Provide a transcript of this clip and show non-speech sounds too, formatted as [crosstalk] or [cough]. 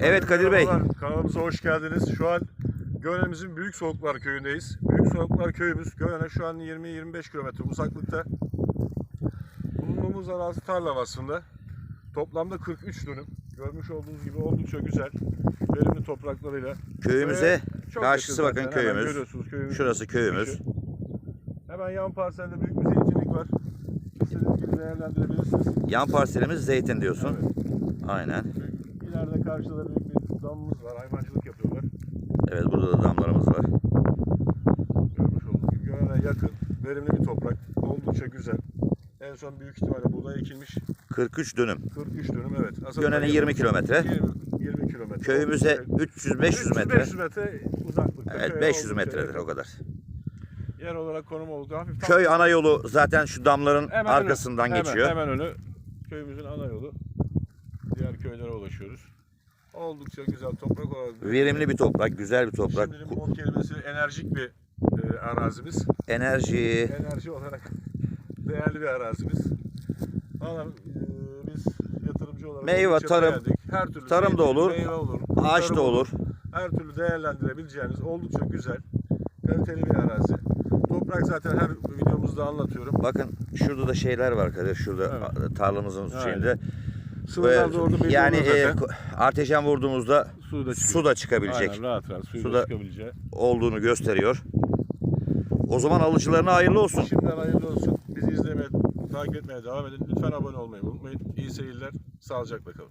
Evet Kadir Bey. Merhabalar, Kanalımıza hoş geldiniz. Şu an Gönen'imizin Büyük Soğuklar Köyü'ndeyiz. Büyük Soğuklar Köyümüz Gönen'e şu an 20-25 kilometre uzaklıkta. Bulunduğumuz arazi tarla vasfında. Toplamda 43 dönüm. Görmüş olduğunuz gibi oldukça güzel. Verimli topraklarıyla. Köyümüze Ve çok karşısı yakın bakın zaten. Hemen köyümüz. görüyorsunuz köyümüzün Şurası köyümüz. çıkışı. Hemen yan parselde büyük bir zeytinlik var. İstediğiniz gibi değerlendirebilirsiniz. Yan parselimiz zeytin diyorsun. Evet. Aynen. İleride karşıda büyük bir damımız var. Hayvancılık yapıyorlar. Evet burada da damlarımız var. Görmüş olduğunuz gibi yakın, verimli bir toprak. Oldukça güzel. En son büyük ihtimalle buğday ekilmiş. 43 dönüm. 43 dönüm evet. Aslında Gönen'e 20 kilometre. 20, 20 kilometre. Köyümüze Evet. 300-500 metre. 500 metre uzaklıkta. Evet Köye 500 oldukça metredir o kadar. Yer olarak konum oldu. Hafif Köy ana yolu zaten şu damların Hemen önü, arkasından hemen, geçiyor. Hemen önü. Köyümüzün ana yolu. Diğer köylere ulaşıyoruz. Oldukça güzel toprak olarak. Verimli bir toprak, güzel bir toprak. Şimdinin mod kelimesi enerjik bir e, arazimiz. Enerji, enerji olarak [laughs] değerli bir arazimiz. Valla e, biz yatırımcı olarak Meyve, tarım, beğendik. her türlü tarım da olur, meyve olur, ağaç da olur. Her türlü değerlendirebileceğiniz oldukça güzel, kaliteli bir arazi. Toprak zaten her videomuzda anlatıyorum. Bakın şurada da şeyler var Kadir. Şurada Evet. tarlamızın şeyinde. Sınırlar da orada belli yani olur e, zaten. artejen vurduğumuzda su da su da çıkabilecek Aynen, rahat rahat suyu Su da da- çıkabileceği. olduğunu gösteriyor. O zaman alıcılarına hayırlı olsun. Şimdiden hayırlı olsun. Bizi izlemeye, takip etmeye devam edin. Lütfen abone olmayı unutmayın. İyi seyirler. Sağlıcakla kalın.